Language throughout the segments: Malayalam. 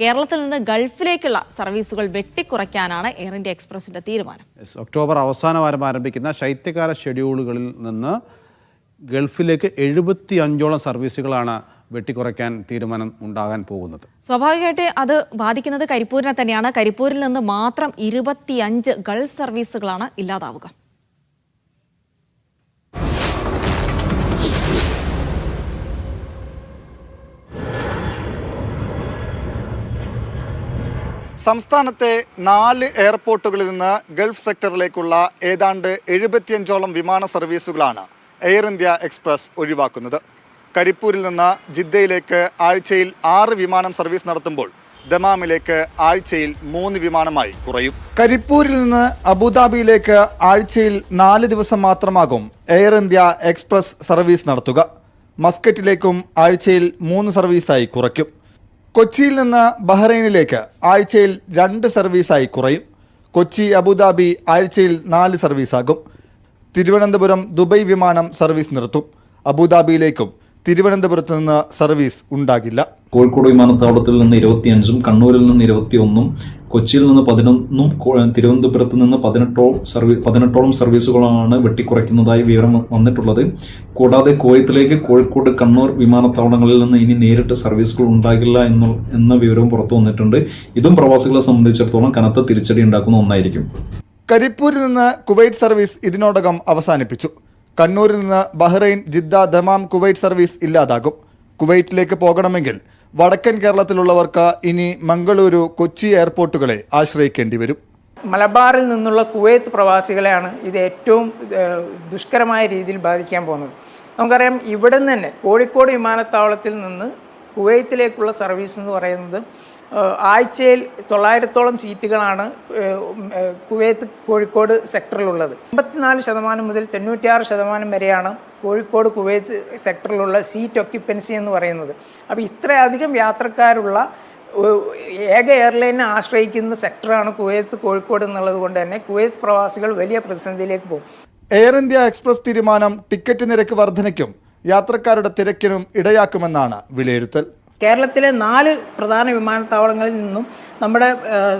കേരളത്തിൽ നിന്ന് ഗൾഫിലേക്കുള്ള സർവീസുകൾ വെട്ടിക്കുറയ്ക്കാനാണ് എയർ ഇന്ത്യ എക്സ്പ്രസിന്റെ തീരുമാനം. ഒക്ടോബർ അവസാന വാരം ആരംഭിക്കുന്ന ശൈത്യകാല ഷെഡ്യൂളുകളിൽ നിന്ന് ഗൾഫിലേക്ക് എഴുപത്തി അഞ്ചോളം സർവീസുകളാണ് വെട്ടിക്കുറയ്ക്കാൻ തീരുമാനം ഉണ്ടാകാൻ പോകുന്നത്. സ്വാഭാവികമായിട്ട് അത് ബാധിക്കുന്നത് കരിപ്പൂരിനെ തന്നെയാണ്. കരിപ്പൂരിൽ നിന്ന് മാത്രം ഇരുപത്തിയഞ്ച് ഗൾഫ് സർവീസുകളാണ് ഇല്ലാതാവുക. സംസ്ഥാനത്തെ നാല് എയർപോർട്ടുകളിൽ നിന്ന് ഗൾഫ് സെക്ടറിലേക്കുള്ള ഏതാണ്ട് എഴുപത്തിയഞ്ചോളം വിമാന സർവീസുകളാണ് എയർ ഇന്ത്യ എക്സ്പ്രസ് ഒഴിവാക്കുന്നത്. കരിപ്പൂരിൽ നിന്ന് ജിദ്ദയിലേക്ക് ആഴ്ചയിൽ ആറ് വിമാനം സർവീസ് നടത്തുമ്പോൾ ദമാമിലേക്ക് ആഴ്ചയിൽ മൂന്ന് വിമാനമായി കുറയും. കരിപ്പൂരിൽ നിന്ന് അബുദാബിയിലേക്ക് ആഴ്ചയിൽ നാല് ദിവസം മാത്രമാകും എയർ ഇന്ത്യ എക്സ്പ്രസ് സർവീസ് നടത്തുക. മസ്കറ്റിലേക്കും ആഴ്ചയിൽ മൂന്ന് സർവീസായി കുറയ്ക്കും. കൊച്ചിയിൽ നിന്ന് ബഹ്റൈനിലേക്ക് ആഴ്ചയിൽ രണ്ട് സർവീസായി കുറയും. കൊച്ചി അബുദാബി ആഴ്ചയിൽ നാല് സർവീസാകും. തിരുവനന്തപുരം ദുബൈ വിമാനം സർവീസ് നിർത്തും. അബുദാബിയിലേക്കും തിരുവനന്തപുരത്ത് നിന്ന് സർവീസ് ഉണ്ടാകില്ല. കോഴിക്കോട് വിമാനത്താവളത്തിൽ നിന്ന് ഇരുപത്തിയഞ്ചും കണ്ണൂരിൽ നിന്ന് ഇരുപത്തിയൊന്നും കൊച്ചിയിൽ നിന്ന് പതിനൊന്നും തിരുവനന്തപുരത്ത് നിന്ന് പതിനെട്ടോളം സർവീ പതിനെട്ടോളം സർവീസുകളാണ് വെട്ടിക്കുറയ്ക്കുന്നതായി വിവരം വന്നിട്ടുള്ളത്. കൂടാതെ കോയത്തിലേക്ക് കോഴിക്കോട് കണ്ണൂർ വിമാനത്താവളങ്ങളിൽ നിന്ന് ഇനി നേരിട്ട് സർവീസുകൾ ഉണ്ടാകില്ല എന്ന എന്ന വിവരവും പുറത്തു വന്നിട്ടുണ്ട്. ഇതും പ്രവാസികളെ സംബന്ധിച്ചിടത്തോളം കനത്ത തിരിച്ചടി ഉണ്ടാക്കുന്ന ഒന്നായിരിക്കും. കരിപ്പൂരിൽ നിന്ന് കുവൈറ്റ് സർവീസ് ഇതിനോടകം അവസാനിപ്പിച്ചു. കണ്ണൂരിൽ നിന്ന് Bahrain Jeddah Dammam Kuwait service ഇല്ലാതാകും. കുവൈറ്റിലേക്ക് പോകണമെങ്കിൽ വടക്കൻ കേരളത്തിലുള്ളവർക്ക് ഇനി മംഗളൂരു കൊച്ചി എയർപോർട്ടുകളെ ആശ്രയിക്കേണ്ടി വരും. മലബാറിൽ നിന്നുള്ള കുവൈത്ത് പ്രവാസികളെയാണ് ഇത് ഏറ്റവും ദുഷ്കരമായ രീതിയിൽ ബാധിക്കാൻ പോകുന്നത്. നമുക്കറിയാം ഇവിടെ നിന്ന് തന്നെ കോഴിക്കോട് വിമാനത്താവളത്തിൽ നിന്ന് കുവൈത്തിലേക്കുള്ള സർവീസ് എന്ന് പറയുന്നത് ആഴ്ചയിൽ തൊള്ളായിരത്തോളം സീറ്റുകളാണ് കുവൈത്ത് കോഴിക്കോട് സെക്ടറിലുള്ളത്. അമ്പത്തിനാല് ശതമാനം മുതൽ തൊണ്ണൂറ്റിയാറ് ശതമാനം വരെയാണ് കോഴിക്കോട് കുവൈത്ത് സെക്ടറിലുള്ള സീറ്റ് ഒക്യുപ്പൻസി എന്ന് പറയുന്നത്. അപ്പോൾ ഇത്രയധികം യാത്രക്കാരുള്ള ഏക എയർലൈനെ ആശ്രയിക്കുന്ന സെക്ടറാണ് കുവൈത്ത് കോഴിക്കോട് എന്നുള്ളത് കൊണ്ട് തന്നെ കുവൈത്ത് പ്രവാസികൾ വലിയ പ്രതിസന്ധിയിലേക്ക് പോകും. എയർ ഇന്ത്യ എക്സ്പ്രസ് തീരുമാനം ടിക്കറ്റ് നിരക്ക് വർധനയ്ക്കും യാത്രക്കാരുടെ തിരക്കിനും ഇടയാക്കുമെന്നാണ് വിലയിരുത്തൽ. കേരളത്തിലെ നാല് പ്രധാന വിമാനത്താവളങ്ങളിൽ നിന്നും നമ്മുടെ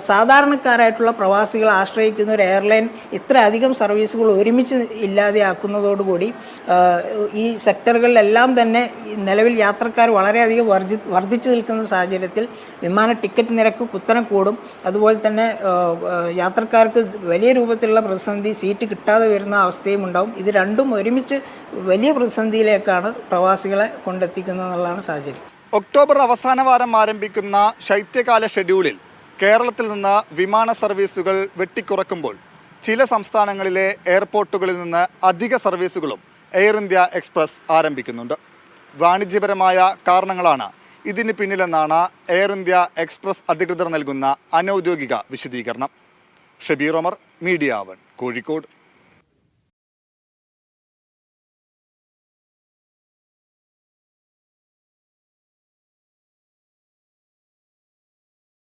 സാധാരണക്കാരായിട്ടുള്ള പ്രവാസികൾ ആശ്രയിക്കുന്ന ഒരു എയർലൈൻ ഇത്ര അധികം സർവീസുകൾ ഒരുമിച്ച് ഇല്ലാതെയാക്കുന്നതോടുകൂടി ഈ സെക്ടറുകളിലെല്ലാം തന്നെ നിലവിൽ യാത്രക്കാർ വളരെയധികം വർജി വർദ്ധിച്ചു നിൽക്കുന്ന സാഹചര്യത്തിൽ വിമാന ടിക്കറ്റ് നിരക്ക് കുത്തനെ കൂടും. അതുപോലെ തന്നെ യാത്രക്കാർക്ക് വലിയ രൂപത്തിലുള്ള പ്രതിസന്ധി സീറ്റ് കിട്ടാതെ വരുന്ന അവസ്ഥയും ഉണ്ടാവും. ഇത് രണ്ടും ഒരുമിച്ച് വലിയ പ്രതിസന്ധിയിലേക്കാണ് പ്രവാസികളെ കൊണ്ടെത്തിക്കുന്നത് എന്നുള്ളതാണ് സാഹചര്യം. ഒക്ടോബർ അവസാന വാരം ആരംഭിക്കുന്ന ശൈത്യകാല ഷെഡ്യൂളിൽ കേരളത്തിൽ നിന്ന് വിമാന സർവീസുകൾ വെട്ടിക്കുറക്കുമ്പോൾ ചില സംസ്ഥാനങ്ങളിലെ എയർപോർട്ടുകളിൽ നിന്ന് അധിക സർവീസുകളും എയർ ഇന്ത്യ എക്സ്പ്രസ് ആരംഭിക്കുന്നുണ്ട്. വാണിജ്യപരമായ കാരണങ്ങളാണ് ഇതിന് പിന്നിലെന്നാണ് എയർ ഇന്ത്യ എക്സ്പ്രസ് അധികൃതർ നൽകുന്ന അനൗദ്യോഗിക വിശദീകരണം. Shabeer Omar media one Kozhikode.